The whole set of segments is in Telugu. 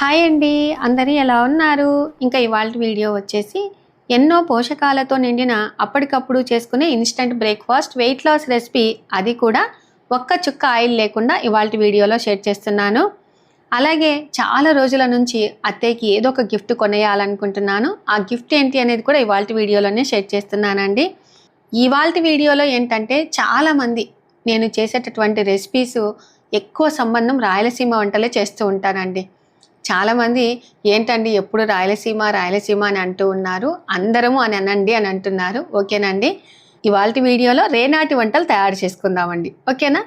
హాయ్ అండి అందరూ ఎలా ఉన్నారు? ఇంకా ఇవాళ వీడియో వచ్చేసి ఎన్నో పోషకాలతో నిండిన అప్పటికప్పుడు చేసుకునే instant breakfast weight loss recipe అది కూడా ఒక్క చుక్క ఆయిల్ లేకుండా ఇవాళ వీడియోలో షేర్ చేస్తున్నాను. అలాగే చాలా రోజుల నుంచి అత్తయ్యకి ఏదో ఒక గిఫ్ట్ కొనేయాలనుకుంటున్నాను. ఆ గిఫ్ట్ ఏంటి అనేది కూడా ఇవాళ వీడియోలోనే షేర్ చేస్తున్నానండి. ఇవాళ వీడియోలో ఏంటంటే చాలామంది నేను చేసేటటువంటి రెసిపీస్ ఎక్కువ సంబంధం రాయలసీమ వంటలే చేస్తూ ఉంటానండి. చాలామంది ఏంటండి ఎప్పుడు రాయలసీమ రాయలసీమ అని అంటూ ఉన్నారు. అందరము అని అనండి అని అంటున్నారు. ఓకేనండి? ఇవాళ వీడియోలో రేనాటి వంటలు తయారు చేసుకుందామండి. ఓకేనా?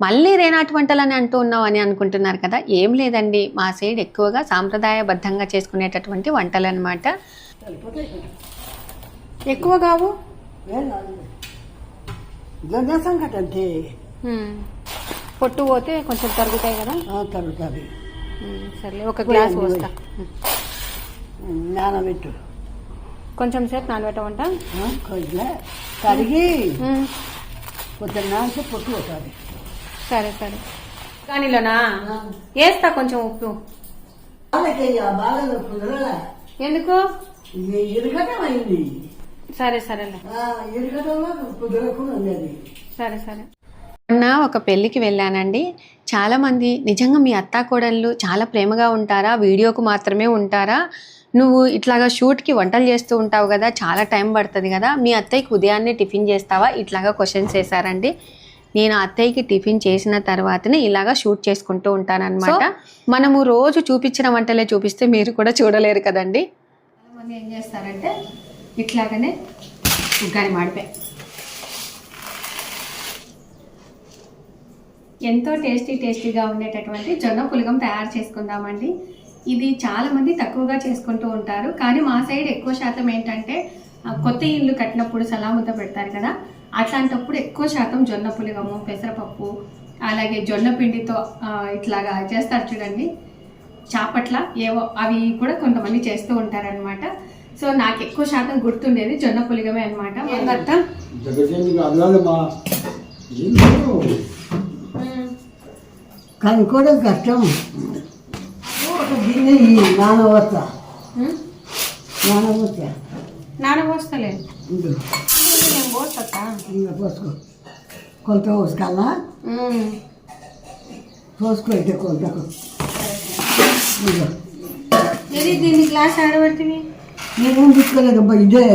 మళ్ళీ రేనాటి వంటలు అని అంటూ ఉన్నాం అని అనుకుంటున్నారు కదా ఏం లేదండి. మా సైడ్ ఎక్కువగా సాంప్రదాయబద్ధంగా చేసుకునేటటువంటి వంటలు అనమాట ఎక్కువ కావు? పొట్టు పోతే కొంచెం తరుగుతాయి కదా? తరుగుతుంది. సర్లే ఒక గ్లాస్ పోస్తా నానబెట్టు. కొంచెం సేపు నానబెట్టమంట? కొద్దిగా కడిగి కొంచెం నానితే పొట్టు పోతుంది. సరే సరే. కానీలోనా వేస్తా కొంచెం ఉప్పు. ఎందుకు? ఇరగటం అయింది. సరే సరేలే. ఇరగటంలో కుదరకుండా ఉండేది సరే సరే. మొన్న ఒక పెళ్ళికి వెళ్ళానండి. చాలామంది నిజంగా మీ అత్తా కోడళ్ళు చాలా ప్రేమగా ఉంటారా? వీడియోకు మాత్రమే ఉంటారా? నువ్వు ఇట్లాగా షూట్కి వంటలు చేస్తూ ఉంటావు కదా చాలా టైం పడుతుంది కదా మీ అత్తయ్యకి ఉదయాన్నే టిఫిన్ చేస్తావా? ఇట్లాగా క్వశ్చన్స్ వేశారండి. నేను అత్తయ్యకి టిఫిన్ చేసిన తర్వాతనే ఇలాగా షూట్ చేసుకుంటూ ఉంటానన్నమాట. మనము రోజు చూపించిన వంటలే చూపిస్తే మీరు కూడా చూడలేరు కదండి. చాలామంది ఏం చేస్తారంటే ఇట్లాగనే ఉగ్గాని మాడిపోయి ఎంతో టేస్టీ టేస్టీగా ఉండేటటువంటి జొన్న పులగం తయారు చేసుకుందామండి. ఇది చాలా మంది తక్కువగా చేసుకుంటూ ఉంటారు. కానీ మా సైడ్ ఎక్కువ శాతం ఏంటంటే కొత్త ఇల్లు కట్టినప్పుడు సలాముద్ద పెడతారు కదా. అట్లాంటప్పుడు ఎక్కువ శాతం జొన్న పులగము పెసరపప్పు అలాగే జొన్న పిండితో ఇట్లాగా చేస్తారు చూడండి. చాపట్ల ఏవో అవి కూడా కొంతమంది చేస్తూ ఉంటారనమాట సో నాకు ఎక్కువ శాతం గుర్తుండేది జొన్న పులిగమే అనమాట ఏంటంట జగజేంద్రుడు అడగాలమ్మా ఎందుకు కనుక్కోవడం కష్టం. ఒక గిన్నె ఈ నానవచ్చ నానవచ్చ నానబోస్తలే. ఇంకా పోసుకో. కొంత పోసుకోవాలా పోసుకో అయితే కొంతకు. ఇది దీన్ని గ్లాస్ ఆడబెట్టివి నేనేం తీసుకోలేదమ్మా ఇదే.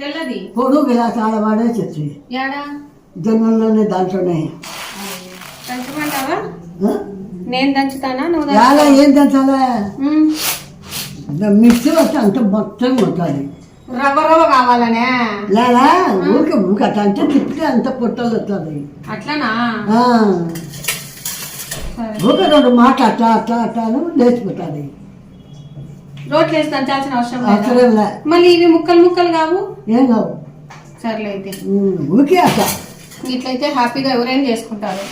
తెల్లది. పొడుగు గ్లాస్ ఆడవాడే యాడా? జొన్నల్లోనే దాంట్లోనే. నేను దంచుతానా? నువ్వు దంచుతావా? ఏం ఉమ్. మిక్సీ వస్తే అంత మొత్తం ఉంటుంది. రవ్వ రవ్వ కావాలనే? లేదా ఊరికే ఊరికే అట్లా అంటే తిప్పితే అంత పొట్టలు వస్తుంది. అట్లనా? ఊరికే రెండు మాటలు అట్లా అట్లా అట్లా లేచిపోతుంది. రోట్లు వేసి దంచాల్సిన అవసరం లేదా? అవసరం లే. మళ్ళీ ఇవి ముక్కలు ముక్కలు కావు? ఏం కావు. సర్లే అయితే. ఊరికే అట్లా. ఇట్లయితే హ్యాపీగా ఎవరైనా చేసుకుంటారు.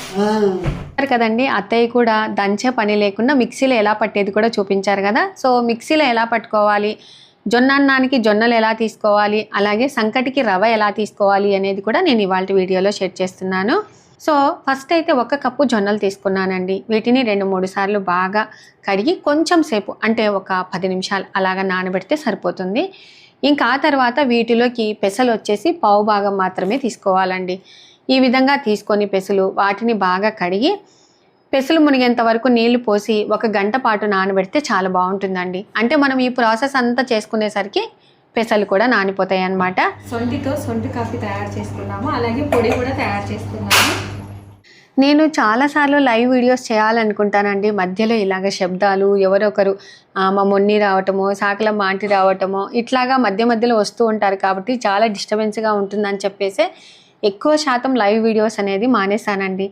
కదండి. అత్తయ్య కూడా దంచే పని లేకుండా మిక్సీలో ఎలా పట్టేది కూడా చూపించారు కదా. సో మిక్సీలో ఎలా పట్టుకోవాలి? జొన్న అన్నానికి జొన్నలు ఎలా తీసుకోవాలి? అలాగే సంకటికి రవ ఎలా తీసుకోవాలి అనేది కూడా నేను ఇవాళ వీడియోలో షేర్ చేస్తున్నాను. సో ఫస్ట్ అయితే ఒక కప్పు జొన్నలు తీసుకున్నానండి. వీటిని రెండు మూడు సార్లు బాగా కడిగి కొంచెం సేపు అంటే ఒక పది నిమిషాలు అలాగా నానబెడితే సరిపోతుంది. ఇంకా ఆ తర్వాత వీటిలోకి పెసలు వచ్చేసి పావు భాగం మాత్రమే తీసుకోవాలండి. ఈ విధంగా తీసుకొని పెసలు వాటిని బాగా కడిగి పెసలు మునిగేంత వరకు నీళ్ళు పోసి ఒక గంట పాటు నానబెడితే చాలా బాగుంటుందండి. అంటే మనం ఈ ప్రాసెస్ అంతా చేసుకునేసరికి పెసలు కూడా నానిపోతాయి అన్నమాట. సొంటితో సొంటి కాఫీ తయారు చేసుకున్నాము. అలాగే పొడి కూడా తయారు చేసుకున్నాము. నేను చాలాసార్లు లైవ్ వీడియోస్ చేయాలనుకుంటానండి. మధ్యలో ఇలాగ శబ్దాలు ఎవరొకరు మా మొన్ని రావటమో సాకలమ్మ ఆంటీ రావటమో ఇట్లాగా మధ్య మధ్యలో వస్తూ ఉంటారు కాబట్టి చాలా డిస్టర్బెన్స్గా ఉంటుందని చెప్పేసి ఎక్కువ శాతం లైవ్ వీడియోస్ అనేది మానేశానండి.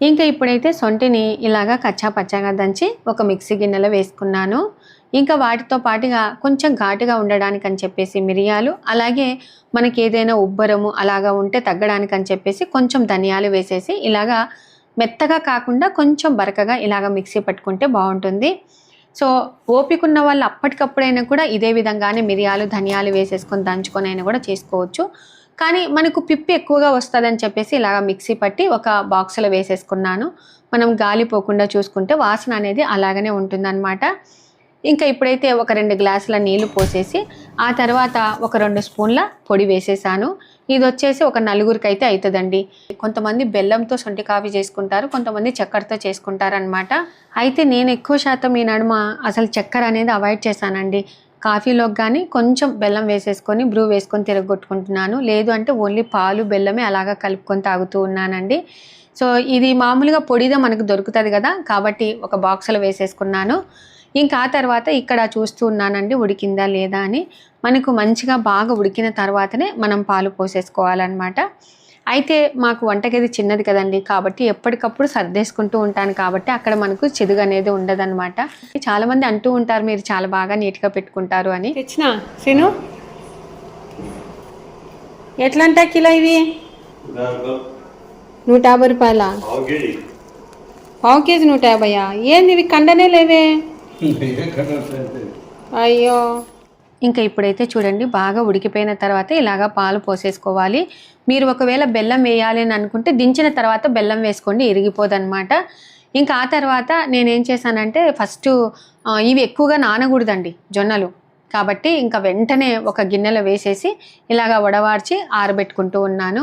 ఇంకా ఇప్పుడైతే సొంటిని ఇలాగా కచ్చా పచ్చాగా దంచి ఒక మిక్సీ గిన్నెలో వేసుకున్నాను. ఇంకా వాటితో పాటుగా కొంచెం ఘాటుగా ఉండడానికి అని చెప్పేసి మిరియాలు అలాగే మనకి ఏదైనా ఉబ్బరము అలాగా ఉంటే తగ్గడానికి అని చెప్పేసి కొంచెం ధనియాలు వేసేసి ఇలాగా మెత్తగా కాకుండా కొంచెం బరకగా ఇలాగ మిక్సీ పట్టుకుంటే బాగుంటుంది. సో ఓపికన్న వాళ్ళు అప్పటికప్పుడైనా కూడా ఇదే విధంగానే మిరియాలు ధనియాలు వేసేసుకొని దంచుకొని అయినా కూడా చేసుకోవచ్చు. కానీ మనకు పిప్పి ఎక్కువగా వస్తుందని చెప్పేసి ఇలాగ మిక్సీ పట్టి ఒక బాక్స్లో వేసేసుకున్నాను. మనం గాలి పోకుండా చూసుకుంటే వాసన అనేది అలాగనే ఉంటుందన్నమాట. ఇంకా ఇప్పుడైతే ఒక రెండు గ్లాసుల నీళ్ళు పోసేసి ఆ తర్వాత ఒక రెండు స్పూన్ల పొడి వేసేసాను. ఇది వచ్చేసి ఒక నలుగురికి అయితే అవుతుందండి కొంతమంది బెల్లంతో సొంటి కాఫీ చేసుకుంటారు కొంతమంది చక్కెరతో చేసుకుంటారు అనమాట అయితే నేను ఎక్కువ శాతం ఈ నడుమ అసలు చక్కెర అనేది అవాయిడ్ చేశానండి. కాఫీలోకి కానీ కొంచెం బెల్లం వేసేసుకొని బ్రూ వేసుకొని తిరగొట్టుకుంటున్నాను లేదు అంటే ఓన్లీ పాలు బెల్లమే అలాగా కలుపుకొని తాగుతూ ఉన్నానండి. సో ఇది మామూలుగా పొడిదే మనకు దొరుకుతుంది కదా కాబట్టి ఒక బాక్స్లో వేసేసుకున్నాను. ఇంకా ఆ తర్వాత ఇక్కడ చూస్తూ ఉన్నానండి ఉడికిందా లేదా అని. మనకు మంచిగా బాగా ఉడికిన తర్వాతనే మనం పాలు పోసేసుకోవాలన్నమాట. అయితే మాకు వంటగది చిన్నది కదండి. కాబట్టి ఎప్పటికప్పుడు సర్దేసుకుంటూ ఉంటాను. కాబట్టి అక్కడ మనకు చెదుగు అనేది ఉండదన్నమాట. చాలామంది అంటూ ఉంటారు మీరు చాలా బాగా నీట్గా పెట్టుకుంటారు అని. తెచ్చిన? శ్రీను ఎట్లా అంటా కిలో ఇవి? నూట యాభై రూపాయల. పావు కేజీ. నూట యాభైయా? ఏంది ఇవి కండనే లేవే. అయ్యో. ఇంకా ఇప్పుడైతే చూడండి బాగా ఉడికిపోయిన తర్వాత ఇలాగా పాలు పోసేసుకోవాలి. మీరు ఒకవేళ బెల్లం వేయాలి అని అనుకుంటే దించిన తర్వాత బెల్లం వేసుకోండి ఇరిగిపోదనమాట ఇంకా ఆ తర్వాత నేనేం చేశానంటే ఫస్ట్ ఇవి ఎక్కువగా నానకూడదండి జొన్నలు. కాబట్టి ఇంకా వెంటనే ఒక గిన్నెలో వేసేసి ఇలాగా వడవార్చి ఆరబెట్టుకుంటూ ఉన్నాను.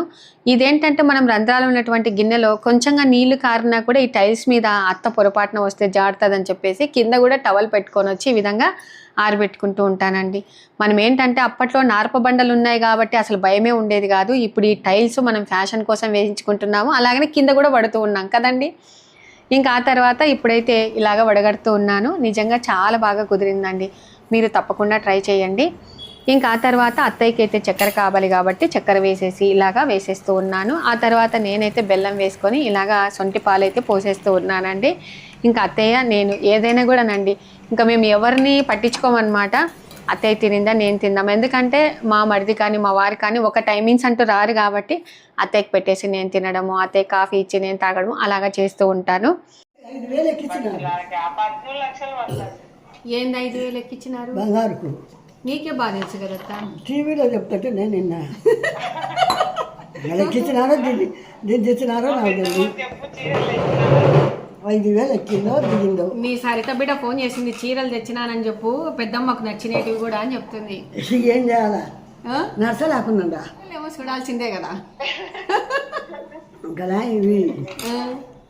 ఇదేంటంటే మనం రంధ్రాలు ఉన్నటువంటి గిన్నెలో కొంచెంగా నీళ్ళు కారినా కూడా ఈ టైల్స్ మీద అత్త పొరపాటున వస్తే జారుతుందని చెప్పేసి కింద కూడా టవల్ పెట్టుకొని వచ్చి ఈ విధంగా ఆరబెట్టుకుంటూ ఉంటానండి. మనం ఏంటంటే అప్పట్లో నార్ప బండలు ఉన్నాయి కాబట్టి అసలు భయమే ఉండేది కాదు. ఇప్పుడు ఈ టైల్స్ మనం ఫ్యాషన్ కోసం వేయించుకుంటున్నాము. అలాగనే కింద కూడా పడుతూ ఉన్నాం కదండి. ఇంకా ఆ తర్వాత ఇప్పుడైతే ఇలాగ వడగడుతూ ఉన్నాను. నిజంగా చాలా బాగా కుదిరిందండి. మీరు తప్పకుండా ట్రై చేయండి. ఇంకా ఆ తర్వాత అత్తయ్యకి అయితే చక్కెర కావాలి కాబట్టి చక్కెర వేసేసి ఇలాగా వేసేస్తూ ఉన్నాను. ఆ తర్వాత నేనైతే బెల్లం వేసుకొని ఇలాగా సొంటి పాలు అయితే పోసేస్తూ ఉన్నానండి. ఇంకా అత్తయ్య నేను ఏదైనా కూడానండి ఇంకా మేము ఎవరిని పట్టించుకోమన్నమాట. అత్తయ్య తినిందా నేను తిందాం ఎందుకంటే మా మరిది కానీ మా వారు కానీ ఒక టైమింగ్స్ అంటూ రారు కాబట్టి అత్తయ్యకి పెట్టేసి నేను తినడము అత్తయ్య కాఫీ ఇచ్చి నేను తాగడము అలాగా చేస్తూ ఉంటాను. ఏంది ఐదు వేలు ఎక్కించినారు బంగారుకు నీకే తెలుసు కదా టీవీలో చెప్తుంటే నేను నిన్న. నెల ఎక్కించినారో దిగి దిద్దిచ్చినారో నాకు తెలియదు ఐదు వేలు ఎక్కిందో దిగిందో. మీ సరిత బిడ్డ ఫోన్ చేసింది చీరలు తెచ్చినానని చెప్పు పెద్దమ్మకు నచ్చినవి కూడా అని చెప్తుంది. ఏం చేయాలా? నర్స లేకుండా ఏమో చూడాల్సిందే కదా. కదా ఇవి?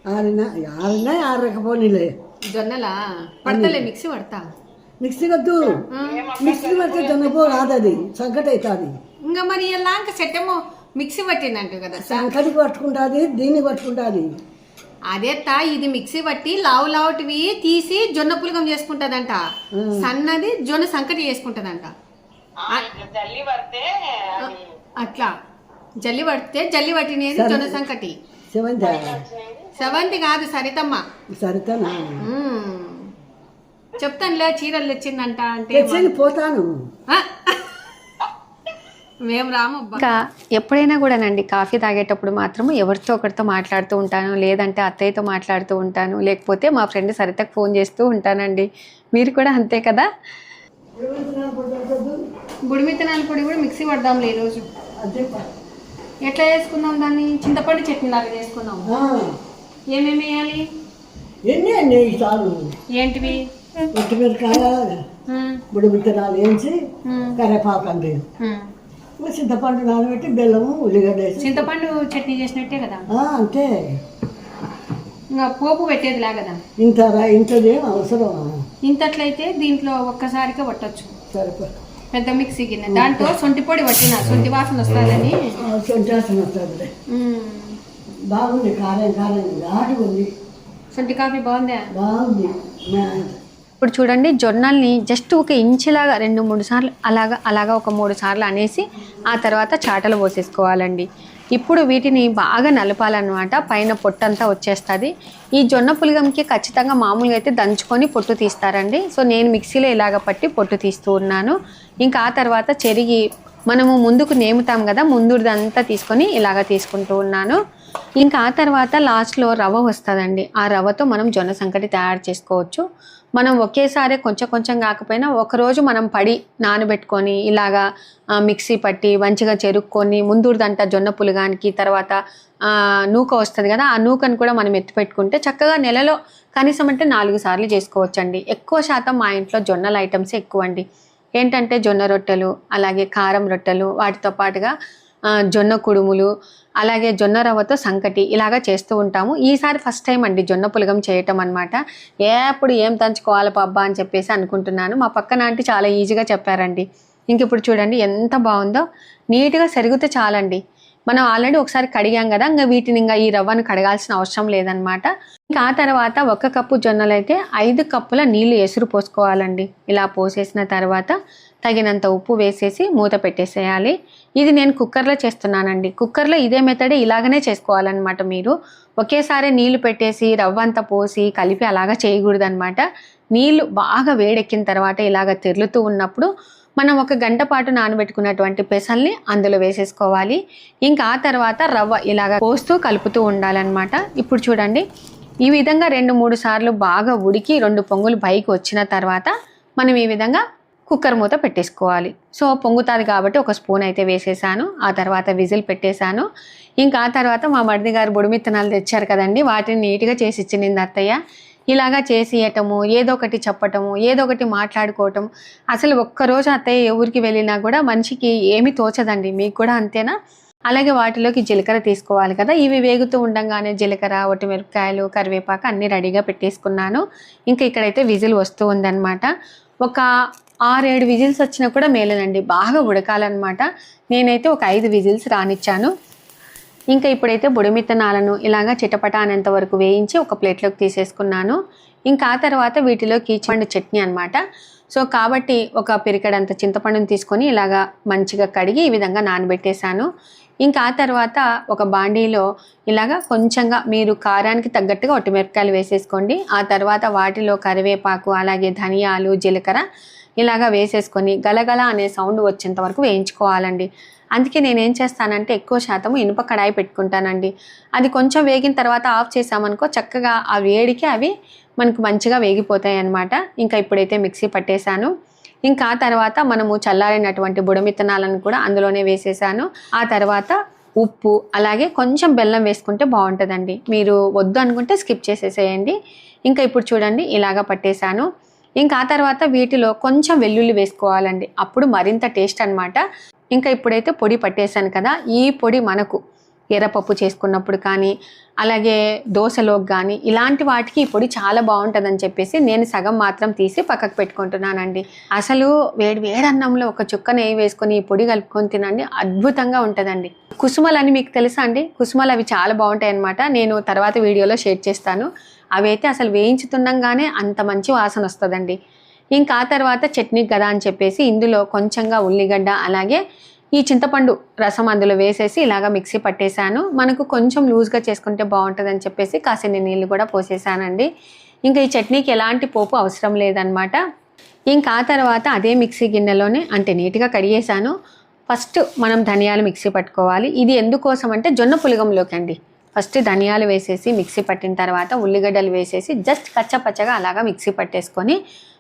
ఆరిన ఆరినా ఆరకపోనీలే జొన్నలా? పడతలే మిక్సీ పడతా? మిక్సీ వద్దు. మిక్సీ పడితే జొన్నపో రాదది సంకట అవుతుంది ఇంకా మరి ఇలా ఇంకా సెట్టేమో మిక్సీ పట్టిందంట కదా సంకటికి పట్టుకుంటుంది దీన్ని పట్టుకుంటుంది. అదే తా ఇది మిక్సీ పట్టి లావు లావుటివి తీసి జొన్న పులగం చేసుకుంటదంట. సన్నది జొన్న సంకటి చేసుకుంటదంట. అట్లా. జల్లి పడితే జల్లి పట్టినది జొన్న సంకటి. సెవెంత్ సెవెంత్ కాదు సరితమ్మ. సరితనా? మ్మ్. చెప్తానులే చీరలు తెచ్చిందంట అంటే పోతాను! మేము రామబ్బా ఇంకా ఎప్పుడైనా కూడానండి కాఫీ తాగేటప్పుడు మాత్రం ఎవరితో ఒకరితో మాట్లాడుతూ ఉంటాను లేదంటే అత్తయ్యతో మాట్లాడుతూ ఉంటాను లేకపోతే మా ఫ్రెండ్ సరితకు ఫోన్ చేస్తూ ఉంటానండి. మీరు కూడా అంతే కదా? బుడిమిత్తనాల పొడి కూడా మిక్సీ పడదాంలే ఈరోజు. అదే ఎట్లా చేసుకుందాం దాన్ని? చింతపండు చట్నీ లాగా చేసుకుందాం ఏమేమి వేయాలి? ఎన్ని అన్నీ చాలు. ఏంటివి? కొత్తిమీరకాయ. బుడి విత్తనాలు వేసి. కరేపాకు మ్మ్. చింతపండు నానబెట్టి బెల్లము ఉల్లిగడ్డ చింతపండు చట్నీ చేసినట్టే కదా? అంతే. ఇంకా పోపు పెట్టేదిలా కదా ఇంత ఇంతదేం అవసరం. ఇంతట్లయితే దీంట్లో ఒక్కసారిగా పట్టొచ్చు. సరిపో పెద్ద మిక్సీ గిన్నె. దాంట్లో సొంటి పొడి పట్టిన సొంటి వాసన వస్తుందని. సొంటాసం వస్తుంది బాగుంది కారం కారం ఘాటు ఉంది. సొంటి కాఫీ బాగుందా? బాగుంది ఇప్పుడు చూడండి జొన్నల్ని జస్ట్ ఒక ఇంచులాగా రెండు మూడు సార్లు అలాగా అలాగా ఒక మూడు సార్లు అనేసి ఆ తర్వాత చాటలు పోసేసుకోవాలండి. ఇప్పుడు వీటిని బాగా నలపాలన్నమాట. పైన పొట్టంతా వచ్చేస్తుంది. ఈ జొన్న పులిగంకి ఖచ్చితంగా మామూలుగా అయితే దంచుకొని పొట్టు తీస్తారండి. సో నేను మిక్సీలో ఇలాగ పట్టి పొట్టు తీస్తూ ఉన్నాను. ఇంకా ఆ తర్వాత చెరిగి మనము ముందుకు నేముతాం కదా ముందుదంతా తీసుకొని ఇలాగ తీసుకుంటూ ఉన్నాను. ఇంకా ఆ తర్వాత లాస్ట్లో రవ్వ వస్తుందండి. ఆ రవ్వతో మనం జొన్న సంకటి తయారు చేసుకోవచ్చు. మనం ఒకేసారి కొంచెం కొంచెం కాకపోయినా ఒకరోజు మనం పడి నానబెట్టుకొని ఇలాగా మిక్సీ పట్టి మంచిగా చెరుక్కొని ముందుదంట జొన్న పులిగానికి తర్వాత నూక వస్తుంది కదా ఆ నూకను కూడా మనం ఎత్తి పెట్టుకుంటే చక్కగా నెలలో కనీసం అంటే నాలుగు సార్లు చేసుకోవచ్చండి. ఎక్కువ శాతం మా ఇంట్లో జొన్నల ఐటమ్స్ ఎక్కువ అండి ఏంటంటే జొన్న రొట్టెలు అలాగే కారం రొట్టెలు వాటితో పాటుగా జొన్న కుడుములు అలాగే జొన్న రవ్వతో సంకటి ఇలాగా చేస్తూ ఉంటాము. ఈసారి ఫస్ట్ టైం అండి జొన్న పులగం చేయటం అనమాట ఎప్పుడు ఏం తంచుకోవాలి పబ్బా అని చెప్పేసి అనుకుంటున్నాను. మా పక్కన ఆంటీ చాలా ఈజీగా చెప్పారండి. ఇంక ఇప్పుడు చూడండి ఎంత బాగుందో. నీట్గా సరిగితే చాలండి. మనం ఆల్రెడీ ఒకసారి కడిగాం కదా ఇంకా వీటిని ఇంకా ఈ రవ్వను కడగాల్సిన అవసరం లేదనమాట ఇంకా ఆ తర్వాత ఒక కప్పు జొన్నలు అయితే ఐదు కప్పుల నీళ్ళు ఎసురు పోసుకోవాలండి. ఇలా పోసేసిన తర్వాత తగినంత ఉప్పు వేసేసి మూత పెట్టేసేయాలి. ఇది నేను కుక్కర్లో చేస్తున్నానండి. కుక్కర్లో ఇదే మెథడే ఇలాగనే చేసుకోవాలన్నమాట మీరు. ఒకేసారి నీళ్ళు పెట్టేసి రవ్వ అంతా పోసి కలిపి అలాగా చేయకూడదు అనమాట నీళ్ళు బాగా వేడెక్కిన తర్వాత ఇలాగ తెరులుతూ ఉన్నప్పుడు మనం ఒక గంట పాటు నానబెట్టుకున్నటువంటి పెసల్ని అందులో వేసేసుకోవాలి. ఇంకా ఆ తర్వాత రవ్వ ఇలాగ పోస్తూ కలుపుతూ ఉండాలన్నమాట. ఇప్పుడు చూడండి ఈ విధంగా రెండు మూడు సార్లు బాగా ఉడికి రెండు పొంగులు పైకి వచ్చిన తర్వాత మనం ఈ విధంగా కుక్కర్ మూత పెట్టేసుకోవాలి. సో పొంగుతుంది కాబట్టి ఒక స్పూన్ అయితే వేసేసాను. ఆ తర్వాత విజిల్ పెట్టేశాను. ఇంకా ఆ తర్వాత మా మడిది గారు బుడిమిత్తనాలు తెచ్చారు కదండి వాటిని నీట్గా చేసి ఇచ్చింది అత్తయ్య. ఇలాగా చేసియటము ఏదో ఒకటి చెప్పటము ఏదో ఒకటి మాట్లాడుకోవటం. అసలు ఒక్కరోజు అత్తయ్య ఊరికి వెళ్ళినా కూడా మనిషికి ఏమి తోచదండి మీకు కూడా అంతేనా? అలాగే వాటిలోకి జీలకర్ర తీసుకోవాలి కదా ఇవి వేగుతూ ఉండగానే జీలకర్ర ఒట్టిమిరపకాయలు కరివేపాకు అన్నీ రెడీగా పెట్టేసుకున్నాను. ఇంకా ఇక్కడైతే విజిల్ వస్తూ ఉందన్నమాట. ఒక ఆరేడు విజిల్స్ వచ్చినా కూడా మేలేనండి. బాగా ఉడకాలన్నమాట. నేనైతే ఒక ఐదు విజిల్స్ రానిచ్చాను. ఇంకా ఇప్పుడైతే బుడిమిత్తనాలను ఇలాగా చిటపట అనేంత వరకు వేయించి ఒక ప్లేట్లోకి తీసేసుకున్నాను. ఇంకా ఆ తర్వాత వీటిలో పండు చట్నీ అనమాట సో కాబట్టి ఒక పిరికడంత చింతపండుని తీసుకొని ఇలాగా మంచిగా కడిగి ఈ విధంగా నానబెట్టేశాను. ఇంకా ఆ తర్వాత ఒక బాండీలో ఇలాగా కొంచెంగా మీరు కారానికి తగ్గట్టుగా ఒట్టిమిరపకాయలు వేసేసుకోండి. ఆ తర్వాత వాటిలో కరివేపాకు అలాగే ధనియాలు జీలకర్ర ఇలాగా వేసేసుకొని గలగల అనే సౌండ్ వచ్చేంత వరకు వేయించుకోవాలండి. అందుకే నేను ఏం చేస్తానంటే ఎక్కువ శాతం ఇనుప కడాయి పెట్టుకుంటానండి. అది కొంచెం వేగిన తర్వాత ఆఫ్ చేసామనుకో చక్కగా ఆ వేడికి అవి మనకు మంచిగా వేగిపోతాయి అన్నమాట ఇంకా ఇప్పుడైతే మిక్సీ పట్టేశాను. ఇంకా ఆ తర్వాత మనము చల్లారినటువంటి బుడమిత్తనాలను కూడా అందులోనే వేసేసాను. ఆ తర్వాత ఉప్పు అలాగే కొంచెం బెల్లం వేసుకుంటే బాగుంటుందండి. మీరు వద్దు అనుకుంటే స్కిప్ చేసేసేయండి. ఇంకా ఇప్పుడు చూడండి ఇలాగ పట్టేశాను. ఇంకా ఆ తర్వాత వీటిలో కొంచెం వెల్లుల్లి వేసుకోవాలండి. అప్పుడు మరింత టేస్ట్ అనమాట ఇంకా ఇప్పుడైతే పొడి పట్టేశాను కదా ఈ పొడి మనకు ఎర్రపప్పు చేసుకున్నప్పుడు కానీ అలాగే దోశలోకి కానీ ఇలాంటి వాటికి ఈ పొడి చాలా బాగుంటుందని చెప్పేసి నేను సగం మాత్రం తీసి పక్కకు పెట్టుకుంటున్నానండి. అసలు వేడి వేడి అన్నంలో ఒక చుక్క నెయ్యి వేసుకొని ఈ పొడి కలుపుకొని తినండి అద్భుతంగా ఉంటుందండి. కుసుమలు అని మీకు తెలుసా అండి? కుసుమలు అవి చాలా బాగుంటాయి అన్నమాట నేను తర్వాత వీడియోలో షేర్ చేస్తాను. అవి అయితే అసలు వేయించుతుండగానే అంత మంచి వాసన వస్తుందండి. ఇంకా ఆ తర్వాత చట్నీ కదా అని చెప్పేసి ఇందులో కొంచెంగా ఉల్లిగడ్డ అలాగే ఈ చింతపండు రసం అందులో వేసేసి ఇలాగ మిక్సీ పట్టేశాను. మనకు కొంచెం లూజ్గా చేసుకుంటే బాగుంటుందని చెప్పేసి కాసిన్ని నీళ్ళు కూడా పోసేసానండి. ఇంకా ఈ చట్నీకి ఎలాంటి పోపు అవసరం లేదనమాట ఇంకా ఆ తర్వాత అదే మిక్సీ గిన్నెలోనే అంటే నీట్గా కడిగేశాను. ఫస్ట్ మనం ధనియాలు మిక్సీ పట్టుకోవాలి. ఇది ఎందుకోసం అంటే జొన్న పులగంలోకి అండి ఫస్ట్ ధనియాలు వేసేసి మిక్సీ పట్టిన తర్వాత ఉల్లిగడ్డలు వేసేసి జస్ట్ కచ్చపచ్చగా అలాగా మిక్సీ పట్టేసుకొని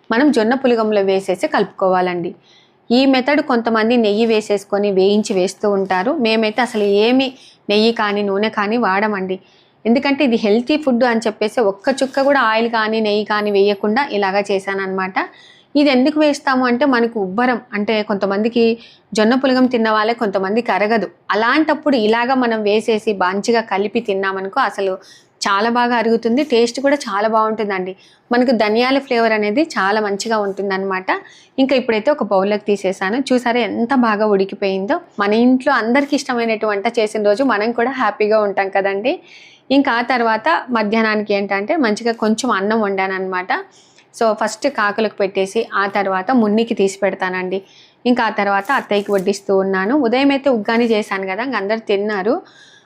మనం జొన్న పులిగంలో వేసేసి కలుపుకోవాలండి. ఈ మెథడ్ కొంతమంది నెయ్యి వేసేసుకొని వేయించి వేస్తూ ఉంటారు. మేమైతే అసలు ఏమి నెయ్యి కానీ నూనె కానీ వాడమండి. ఎందుకంటే ఇది హెల్తీ ఫుడ్ అని చెప్పేసి ఒక్క చుక్క కూడా ఆయిల్ కానీ నెయ్యి కానీ వేయకుండా ఇలాగా చేశాను అనమాట ఇది ఎందుకు వేస్తాము అంటే మనకు ఉబ్బరం. అంటే కొంతమందికి జొన్న పులగం తిన్న వాళ్ళే కొంతమందికి అరగదు. అలాంటప్పుడు ఇలాగా మనం వేసేసి మంచిగా కలిపి తిన్నామనుకో అసలు చాలా బాగా అరుగుతుంది. టేస్ట్ కూడా చాలా బాగుంటుందండి. మనకు ధనియాల ఫ్లేవర్ అనేది చాలా మంచిగా ఉంటుందన్నమాట. ఇంకా ఇప్పుడైతే ఒక బౌల్లోకి తీసేసాను. చూసారా ఎంత బాగా ఉడికిపోయిందో. మన ఇంట్లో అందరికీ ఇష్టమైనటువంటి వంట చేసిన రోజు మనం కూడా హ్యాపీగా ఉంటాం కదండి. ఇంకా ఆ తర్వాత మధ్యాహ్నానికి ఏంటంటే మంచిగా కొంచెం అన్నం వండాను అనమాట సో ఫస్ట్ కాకులకు పెట్టేసి ఆ తర్వాత మున్నికి తీసి పెడతానండి. ఇంకా ఆ తర్వాత అత్తయ్యకి వడ్డిస్తూ ఉన్నాను. ఉదయం అయితే ఉగ్గాని చేశాను కదా ఇంకా అందరు తిన్నారు.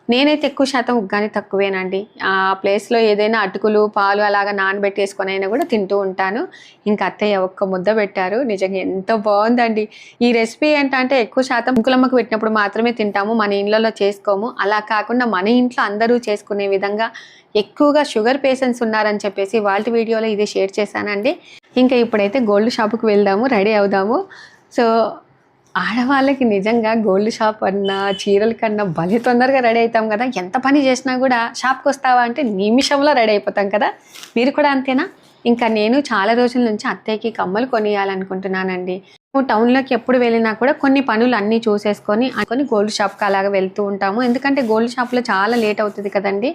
నేనైతే ఎక్కువ శాతం ఉగ్గాని తక్కువేనండి. ఆ ప్లేస్లో ఏదైనా అటుకులు పాలు అలాగా నానబెట్టేసుకొని అయినా కూడా తింటూ ఉంటాను. ఇంకా అత్తయ్య ఒక్క ముద్ద పెట్టారు. నిజంగా ఎంతో బాగుందండి ఈ రెసిపీ ఏంటంటే ఎక్కువ శాతం ముకులమ్మకు పెట్టినప్పుడు మాత్రమే తింటాము. మన ఇండ్లలో చేసుకోము. అలా కాకుండా మన ఇంట్లో అందరూ చేసుకునే విధంగా ఎక్కువగా షుగర్ పేషెంట్స్ ఉన్నారని చెప్పేసి వాళ్ళ వీడియోలో ఇది షేర్ చేశానండి. ఇంకా ఇప్పుడైతే గోల్డ్ షాప్కి వెళ్దాము. రెడీ అవుదాము. సో ఆడవాళ్ళకి నిజంగా గోల్డ్ షాప్ అన్నా చీరల కన్నా భలే తొందరగా రెడీ అవుతాం కదా. ఎంత పని చేసినా కూడా షాప్కి వస్తావా అంటే నిమిషంలో రెడీ అయిపోతాం కదా. మీరు కూడా అంతేనా? ఇంకా నేను చాలా రోజుల నుంచి అత్తయ్యకి కమ్మలు కొనియాలనుకుంటున్నానండి. టౌన్లోకి ఎప్పుడు వెళ్ళినా కూడా కొన్ని పనులు అన్నీ చూసేసుకొని అనుకొని గోల్డ్ షాప్కి అలాగ వెళ్తూ ఉంటాము. ఎందుకంటే గోల్డ్ షాప్లో చాలా లేట్ అవుతుంది కదండి.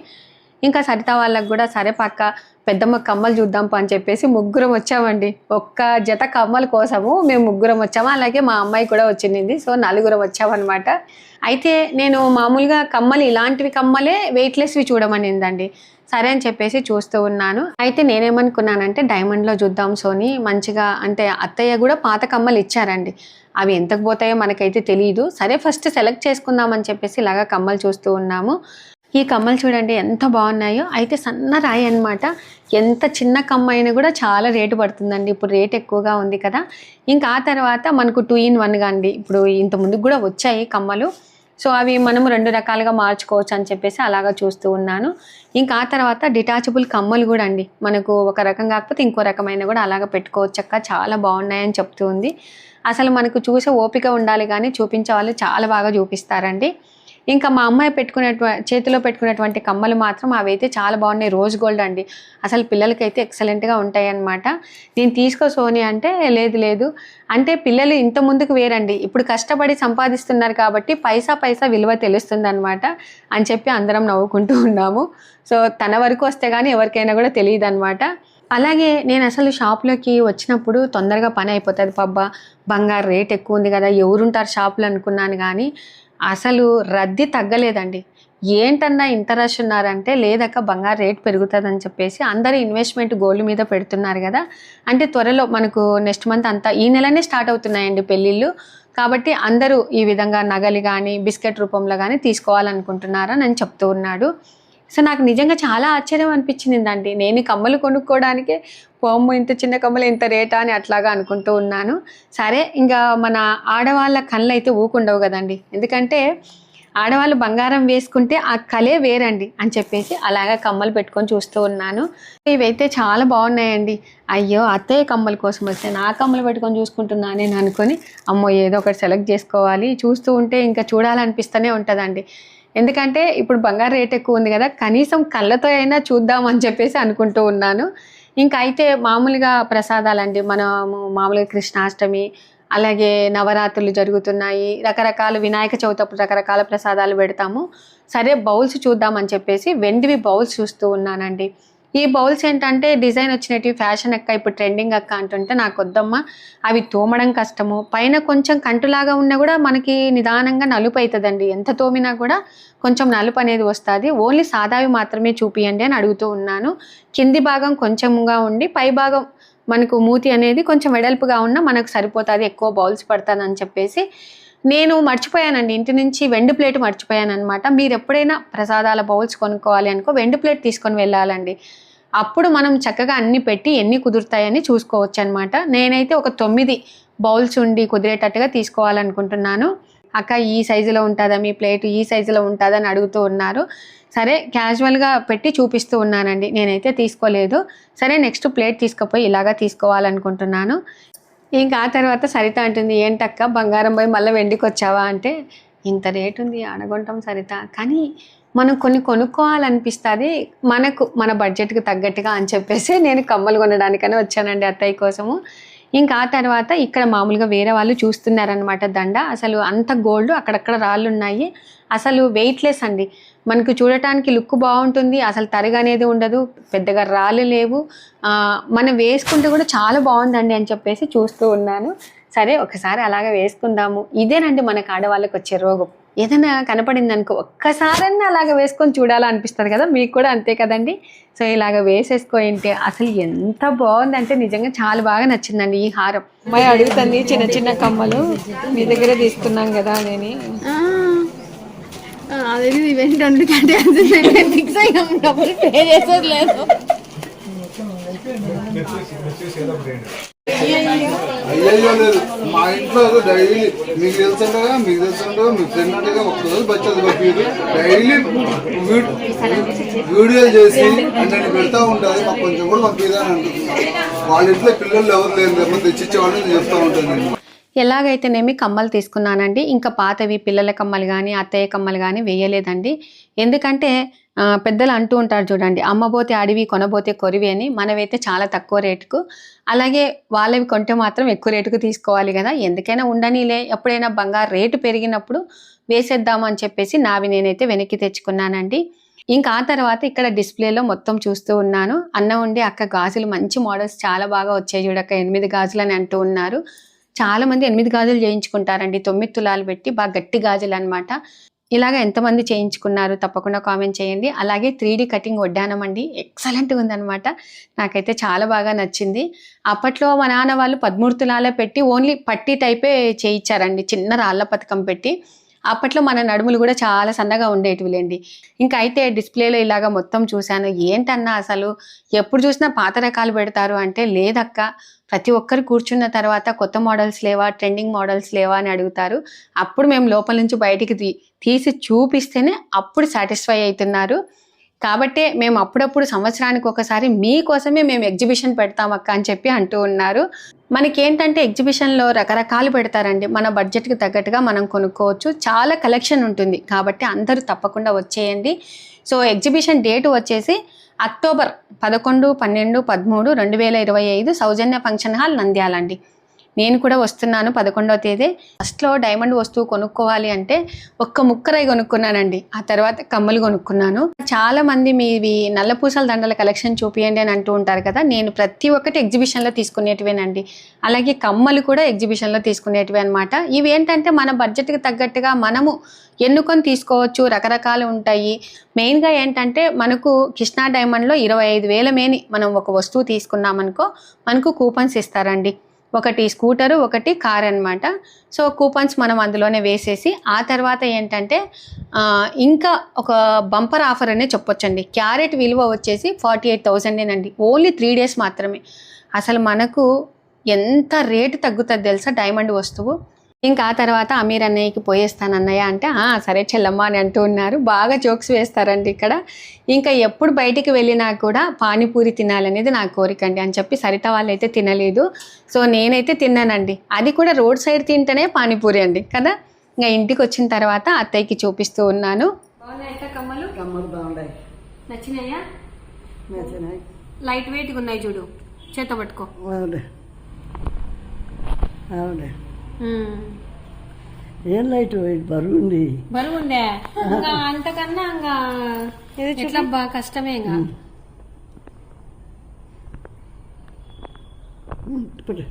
ఇంకా సరిత వాళ్ళకు కూడా సరే పక్క పెద్దమ్మ కమ్మలు చూద్దాం అని చెప్పేసి ముగ్గురం వచ్చామండి. ఒక్క జత కమ్మల కోసము మేము ముగ్గురం వచ్చాము. అలాగే మా అమ్మాయి కూడా వచ్చింది. సో నలుగురం వచ్చామన్నమాట. అయితే నేను మామూలుగా కమ్మలు ఇలాంటివి కమ్మలే వెయిట్లెస్వి చూడమనిందండి. సరే అని చెప్పేసి చూస్తూ ఉన్నాను. అయితే నేనేమనుకున్నానంటే డైమండ్లో చూద్దాం సోని. మంచిగా అంటే అత్తయ్య కూడా పాత కమ్మలు ఇచ్చారండి. అవి ఎంతకు పోతాయో మనకైతే తెలియదు సరే ఫస్ట్ సెలెక్ట్ చేసుకుందామని చెప్పేసి ఇలాగా కమ్మలు చూస్తూ ఉన్నాము. ఈ కమ్మలు చూడండి ఎంత బాగున్నాయో. అయితే సన్న రాయి అనమాట ఎంత చిన్న కమ్మ అయినా కూడా చాలా రేటు పడుతుందండి. ఇప్పుడు రేట్ ఎక్కువగా ఉంది కదా. ఇంకా ఆ తర్వాత మనకు టూ ఇన్ వన్ అండి. ఇప్పుడు ఇంత ముందుకు కూడా వచ్చాయి కమ్మలు. సో అవి మనము రెండు రకాలుగా మార్చుకోవచ్చు అని చెప్పేసి అలాగా చూస్తూ ఉన్నాను. ఇంకా ఆ తర్వాత డిటాచబుల్ కమ్మలు కూడా అండి. మనకు ఒక రకం కాకపోతే ఇంకో రకమైన కూడా అలాగ పెట్టుకోవచ్చక్క చాలా బాగున్నాయని చెప్తూ ఉంది. అసలు మనకు చూసే ఓపిక ఉండాలి కానీ చూపించే వాళ్ళు చాలా బాగా చూపిస్తారండి. ఇంకా మా అమ్మాయి పెట్టుకునేటు చేతిలో పెట్టుకునేటువంటి కమ్మలు మాత్రం అవైతే చాలా బాగున్నాయి. రోజ్ గోల్డ్ అండి. అసలు పిల్లలకైతే ఎక్సలెంట్గా ఉంటాయి అనమాట నేను తీసుకో సోని అంటే లేదు లేదు. అంటే పిల్లలు ఇంత ముందుకు వేరండి. ఇప్పుడు కష్టపడి సంపాదిస్తున్నారు కాబట్టి పైసా పైసా విలువ తెలుస్తుంది అనమాట అని చెప్పి అందరం నవ్వుకుంటూ ఉన్నాము. సో తన వరకు వస్తే కానీ ఎవరికైనా కూడా తెలియదు అనమాట అలాగే నేను అసలు షాప్లోకి వచ్చినప్పుడు తొందరగా పని అయిపోతుంది పబ్బా. బంగారు రేట్ ఎక్కువ ఉంది కదా ఎవరుంటారు షాపులు అనుకున్నాను కానీ అసలు రద్దీ తగ్గలేదండి. ఏంటన్నా ఇంత రష్ ఉన్నారంటే లేదక్క బంగారు రేట్ పెరుగుతుందని చెప్పేసి అందరూ ఇన్వెస్ట్మెంట్ గోల్డ్ మీద పెడుతున్నారు కదా. అంటే త్వరలో మనకు నెక్స్ట్ మంత్ అంతా ఈ నెలనే స్టార్ట్ అవుతున్నాయండి పెళ్ళిళ్ళు. కాబట్టి అందరూ ఈ విధంగా నగలు కానీ బిస్కెట్ రూపంలో కానీ తీసుకోవాలనుకుంటున్నారని అని చెప్తూ ఉన్నాడు. సో నాకు నిజంగా చాలా ఆశ్చర్యం అనిపించిందండి నేను కమ్మలు కొనుక్కోవడానికే పోమ్మ ఇంత చిన్న కమ్మలు ఇంత రేటా? అని అట్లాగా అనుకుంటూ ఉన్నాను. సరే ఇంకా మన ఆడవాళ్ళ కళ్ళు అయితే ఊకుండవు కదండి. ఎందుకంటే ఆడవాళ్ళు బంగారం వేసుకుంటే ఆ కలే వేరండి అని చెప్పేసి అలాగా కమ్మలు పెట్టుకొని చూస్తూ ఉన్నాను. ఇవైతే చాలా బాగున్నాయండి. అయ్యో అత్తయ్య కమ్మల కోసం వస్తే నా కమ్మలు పెట్టుకొని చూసుకుంటున్నా నేను అనుకొని అమ్మో ఏదో ఒకటి సెలెక్ట్ చేసుకోవాలి. చూస్తూ ఉంటే ఇంకా చూడాలనిపిస్తూనే ఉంటుందండి. ఎందుకంటే ఇప్పుడు బంగారు రేట్ ఎక్కువ ఉంది కదా కనీసం కళ్ళతో అయినా చూద్దాం అని చెప్పేసి అనుకుంటూ ఉన్నాను. ఇంకా అయితే మామూలుగా ప్రసాదాలండి మనము మామూలుగా కృష్ణాష్టమి అలాగే నవరాత్రులు జరుగుతున్నాయి రకరకాల వినాయక చవితి అప్పుడు రకరకాల ప్రసాదాలు పెడతాము. సరే బౌల్స్ చూద్దామని చెప్పేసి వెండివి బౌల్స్ చూస్తూ ఉన్నానండి. ఈ బౌల్స్ ఏంటంటే డిజైన్ వచ్చినట్టు ఫ్యాషన్ అక్క ఇప్పుడు ట్రెండింగ్ అక్క అంటుంటే నాకు వద్దమ్మా. అవి తోమడం కష్టము. పైన కొంచెం కంటులాగా ఉన్నా కూడా మనకి నిదానంగా నలుపు అవుతుందండి ఎంత తోమినా కూడా కొంచెం నలుపు అనేది వస్తుంది. ఓన్లీ సాదావి మాత్రమే చూపియండి అని అడుగుతూ ఉన్నాను. కింది భాగం కొంచెంగా ఉండి పై భాగం మనకు మూతి అనేది కొంచెం వెడల్పుగా ఉన్నా మనకు సరిపోతుంది. ఎక్కువ బౌల్స్ పడుతుంది అని చెప్పేసి నేను మర్చిపోయానండి. ఇంటి నుంచి వెండి ప్లేట్ మర్చిపోయాను అనమాట మీరు ఎప్పుడైనా ప్రసాదాల బౌల్స్ కొనుక్కోవాలి అనుకో వెండి ప్లేట్ తీసుకొని వెళ్ళాలండి. అప్పుడు మనం చక్కగా అన్ని పెట్టి ఎన్ని కుదురుతాయని చూసుకోవచ్చు అనమాట నేనైతే ఒక తొమ్మిది బౌల్స్ ఉండి కుదిరేటట్టుగా తీసుకోవాలనుకుంటున్నాను. అక్క ఈ సైజులో ఉంటుందా మీ ప్లేట్? ఈ సైజులో ఉంటుందా అని అడుగుతూ ఉన్నారు. సరే క్యాజువల్గా పెట్టి చూపిస్తూ ఉన్నానండి. నేనైతే తీసుకోలేదు. సరే నెక్స్ట్ ప్లేట్ తీసుకుపోయి ఇలాగా తీసుకోవాలనుకుంటున్నాను. ఇంకా ఆ తర్వాత సరిత అంటుంది ఏంటక్క బంగారం పోయి మళ్ళీ వెండికి వచ్చావా అంటే ఇంత రేటు ఉంది అడగొంటాం సరిత. కానీ మనం కొన్ని కొనుక్కోవాలనిపిస్తుంది మనకు మన బడ్జెట్కి తగ్గట్టుగా అని చెప్పేసి నేను కమ్మలు కొనడానికనే వచ్చానండి అత్తయ్య కోసము. ఇంకా ఆ తర్వాత ఇక్కడ మామూలుగా వేరే వాళ్ళు చూస్తున్నారనమాట దండ. అసలు అంత గోల్డ్ అక్కడక్కడ రాళ్ళు ఉన్నాయి. అసలు వెయిట్లెస్ అండి. మనకు చూడటానికి లుక్ బాగుంటుంది అసలు తరగ అనేది ఉండదు పెద్దగా రాళ్ళు లేవు. మనం వేసుకుంటే కూడా చాలా బాగుందండి అని చెప్పేసి చూస్తూ ఉన్నాను. సరే ఒకసారి అలాగే వేసుకుందాము. ఇదేనండి మనకు ఆడవాళ్ళకి వచ్చే రోగం. ఏదైనా కనపడింది అనుకో ఒక్కసారన్నా అలాగ వేసుకొని చూడాలనిపిస్తుంది కదా మీకు కూడా అంతే కదండి. సో ఇలాగ వేసేసుకోయింటే అసలు ఎంత బాగుందంటే నిజంగా చాలా బాగా నచ్చిందండి ఈ హారం. అమ్మాయి అడుగుతుంది చిన్న చిన్న కమ్మలు మీ దగ్గర తీసుకున్నాం కదా నేను అది ఇవన్నీ రెండు కట్టాల్సిందే ఫిక్స్ అయ్యాం డబ్బులు పే చేసేది లేదు. అయ్యయ్యో లేదు. మా ఇంట్లో డైలీ మీకు తెలుసుండగా మీకు తెలుసుండగా మీకు తిన్నట్టుగా ఒక్కరోజు బచ్చదు పంపించారు డైలీ వీడియోలు చేసి అంటే పెడతా ఉంటుంది మాకు కొంచెం కూడా పంపిదా అని అంటున్నాను వాళ్ళ ఇంట్లో పిల్లలు ఎవరు లేరు లేకపోతే తెచ్చిచ్చేవాళ్ళు చెప్తా ఉంటాను ఎలాగైతేనేమి కమ్మలు తీసుకున్నానండి. ఇంకా పాతవి పిల్లల కమ్మలు కానీ అత్తయ్య కమ్మలు కానీ వేయలేదండి. ఎందుకంటే పెద్దలు అంటూ ఉంటారు చూడండి అమ్మబోతే అడవి కొనబోతే కొరివి అని. మనవైతే చాలా తక్కువ రేటుకు. అలాగే వాళ్ళవి కొంటే మాత్రం ఎక్కువ రేటుకు తీసుకోవాలి కదా. ఎందుకైనా ఉండనిలే. ఎప్పుడైనా బంగారు రేటు పెరిగినప్పుడు వేసేద్దాము అని చెప్పేసి నావి నేనైతే వెనక్కి తెచ్చుకున్నానండి. ఇంకా ఆ తర్వాత ఇక్కడ డిస్ప్లేలో మొత్తం చూస్తూ ఉన్నాను. అన్న ఉండి అక్క గాజులు మంచి మోడల్స్ చాలా బాగా వచ్చాయి చూడక్క. ఎనిమిది గాజులు అని అంటూ ఉన్నారు. చాలా మంది ఎనిమిది గాజులు చేయించుకుంటారండి. తొమ్మిది తులాలు పెట్టి బాగా గట్టి గాజులు అనమాట ఇలాగ ఎంతమంది చేయించుకున్నారు తప్పకుండా కామెంట్ చేయండి. అలాగే త్రీ డి కటింగ్ వడ్డానం అండి. ఎక్సలెంట్గా ఉందన్నమాట. నాకైతే చాలా బాగా నచ్చింది. అప్పట్లో మా నాన్న వాళ్ళు పదమూడు పెట్టి ఓన్లీ పట్టి టైపే చేయించారండి. చిన్న రాళ్ళ పథకం పెట్టి. అప్పట్లో మన నడుములు కూడా చాలా సన్నగా ఉండేటివిలేండి ఇంకా అయితే డిస్ప్లేలో ఇలాగ మొత్తం చూశాను. ఏంటన్నా అసలు? ఎప్పుడు చూసినా పాత రకాలు పెడతారు అంటే లేదక్క. ప్రతి ఒక్కరు కూర్చున్న తర్వాత కొత్త మోడల్స్ లేవా ట్రెండింగ్ మోడల్స్ లేవా అని అడుగుతారు. అప్పుడు మేము లోపల నుంచి బయటికి తీ తీసి చూపిస్తేనే అప్పుడు సాటిస్ఫై అవుతున్నారు. కాబట్టే మేము అప్పుడప్పుడు సంవత్సరానికి ఒకసారి మీకోసమే మేము ఎగ్జిబిషన్ పెడతాం అక్క అని చెప్పి అంటూ ఉన్నారు. మనకేంటంటే ఎగ్జిబిషన్లో రకరకాలు పెడతారండి. మన బడ్జెట్కి తగ్గట్టుగా మనం కొనుక్కోవచ్చు. చాలా కలెక్షన్ ఉంటుంది. కాబట్టి అందరూ తప్పకుండా వచ్చేయండి. సో ఎగ్జిబిషన్ డేట్ వచ్చేసి అక్టోబర్ పదకొండు పన్నెండు పదమూడు రెండు వేల ఇరవై ఐదు సౌజన్య ఫంక్షన్ హాల్ నంద్యాలండి. నేను కూడా వస్తున్నాను పదకొండవ తేదీ. ఫస్ట్లో డైమండ్ వస్తువు కొనుక్కోవాలి అంటే ఒక్క ముక్కరై కొనుక్కున్నానండి. ఆ తర్వాత కమ్మలు కొనుక్కున్నాను. చాలా మంది మీవి నల్లపూసల దండల కలెక్షన్ చూపియండి అని అంటూ ఉంటారు కదా నేను ప్రతి ఒక్కటి ఎగ్జిబిషన్లో తీసుకునేటివేనండి. అలాగే కమ్మలు కూడా ఎగ్జిబిషన్లో తీసుకునేటివి అనమాట ఇవి ఏంటంటే మన బడ్జెట్కి తగ్గట్టుగా మనము ఎన్నుకొని తీసుకోవచ్చు రకరకాలు ఉంటాయి. మెయిన్గా ఏంటంటే మనకు కృష్ణా డైమండ్లో ఇరవై ఐదు వేల మేని మనం ఒక వస్తువు తీసుకున్నామనుకో మనకు కూపన్స్ ఇస్తారండి. ఒకటి స్కూటరు ఒకటి కార్ అన్నమాట. సో కూపన్స్ మనం అందులోనే వేసేసి ఆ తర్వాత ఏంటంటే ఇంకా ఒక బంపర్ ఆఫర్ అనే చెప్పొచ్చండి. క్యారెట్ విలువ వచ్చేసి ఫార్టీ ఎయిట్ థౌజండేనండి ఓన్లీ త్రీ డేస్ మాత్రమే. అసలు మనకు ఎంత రేటు తగ్గుతుంది తెలుసా? డైమండ్ వస్తువు? ఇంకా ఆ తర్వాత అమీర్ అన్నయ్యకి పోయేస్తాను అన్నయ్య అంటే "ఆ, సరే చెల్లమ్మ అని అంటూ ఉన్నారు. బాగా జోక్స్ వేస్తారండి ఇక్కడ. ఇంకా ఎప్పుడు బయటికి వెళ్ళినా కూడా పానీపూరి తినాలనేది నా కోరిక అండి అని చెప్పి సరిత వాళ్ళైతే తినలేదు. సో నేనైతే తిన్నానండి. అది కూడా రోడ్ సైడ్ తింటేనే పానీపూరి అండి కదా? ఇంకా ఇంటికి వచ్చిన తర్వాత అత్తయ్యకి చూపిస్తూ ఉన్నాను. కమ్మలు? కమ్మలు బాగున్నాయి. నచ్చినాయా? నచ్చినాయి. లైట్ వెయిట్గా ఉన్నాయి చూడు. చేత పట్టుకో. అవునే. అవునే. ఏం లైట్? బరువు ఉంది బరువు ఉందే ఇంకా అంతకన్నా ఇంకా ఎట్లా బా కష్టమే ఇంకా. ఇప్పుడు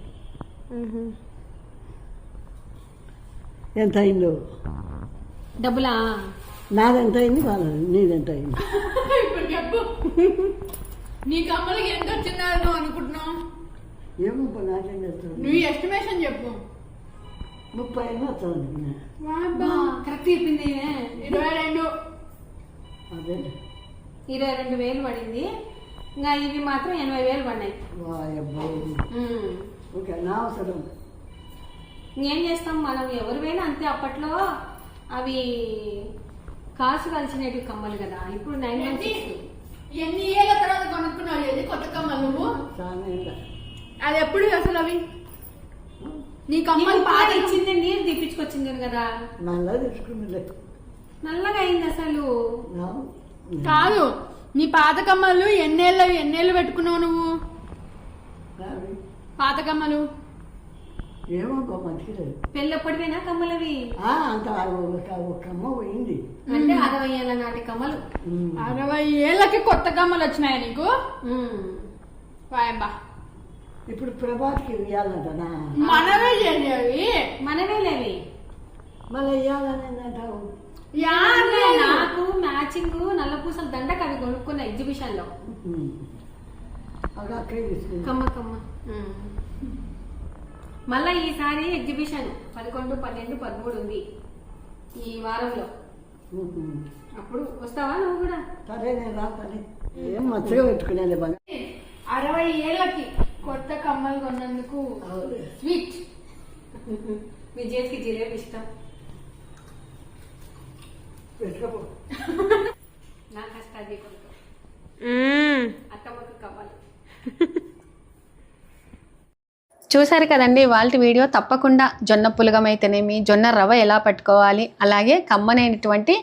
ఎంత అయిందో? డబ్బులా? నాదెంత అయింది వాళ్ళది నీదెంత అయింది నీ కమ్మలకి ఎంత వచ్చిందని నువ్వు అనుకుంటున్నావు. ఏమో నాకేం చేస్తాను నువ్వు ఎస్టిమేషన్ చెప్పు. ముప్పై అయినా వస్తుంది కరెక్ట్ చెప్పింది ఇరవై రెండు. అదే. ఇరవై రెండు వేలు పడింది. ఇంకా ఇవి మాత్రం ఎనభై వేలు పడినాయి. వాయబ్బో. ఓకే నా అవసరం. ఇంకేం చేస్తాం మనం? ఎవరివైనా అంతే అప్పట్లో అవి కాసు కలిసినవి కమ్మలు కదా. ఇప్పుడు నైన్ సిక్స్. ఎన్ని ఏళ్ళ తర్వాత కొనుక్కున్నావు? కొత్త కమ్మలు నువ్వు? అది ఎప్పుడు అసలు అవి? నీ కమ్మలు పాత పాత ఇచ్చింది నీరు తీపించుకొచ్చింది కదా. నల్ల తెచ్చుకున్నలే నల్లగా అయింది అసలు. కాదు నీ పాత కమ్మలు ఎన్నేళ్ళు ఎన్నేళ్ళు పెట్టుకున్నావు నువ్వు? పాత కమ్మలు? ఏమో మంచిగా లేదు. పెళ్ళప్పటివేనా కమ్మలవి? ఆ, అంత పోయింది. అంటే అరవై ఏళ్ళ నాటి కమ్మలు. అరవై ఏళ్ళకి కొత్త కమ్మలు వచ్చినాయా నీకు. వాయబ్బా. ఇప్పుడు ప్రభాత్కి ఇవ్వాలంటనా మనమే చేసేవి. మనమే లేవి. మళ్ళీ ఇవ్వాలని నాకు మ్యాచింగ్ నల్ల పూసల దండకు అవి కొనుక్కున్న ఎగ్జిబిషన్లో కమ్మ కమ్మ. మళ్ళా ఈసారి ఎగ్జిబిషన్ పదకొండు పన్నెండు పదమూడు ఉంది ఈ వారంలో. అప్పుడు వస్తావా నువ్వు కూడా? సరే నేను రా సరే ఏం మంచిగా పెట్టుకునేది అరవై ఏళ్ళకి కొత్త కమ్మలు కొన్నందుకు స్వీట్. మీ చేతికి జిలేబీ ఇష్టం. పెట్టుకోపో నా కష్టాది అత్తమ్మకు కవ్వాలి చూశారు కదండి వాళ్ళ వీడియో తప్పకుండా జొన్న పులగం అయితేనేమి జొన్న రవ్వ ఎలా పట్టుకోవాలి అలాగే కమ్మనైనటువంటి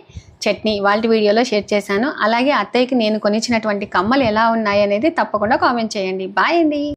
చట్నీ వాళ్ళ వీడియోలో షేర్ చేశాను. అలాగే అత్తయ్యకి నేను కొనిచ్చినటువంటి కమ్మలు ఎలా ఉన్నాయి అనేది తప్పకుండా కామెంట్ చేయండి. బాయ్ అండి.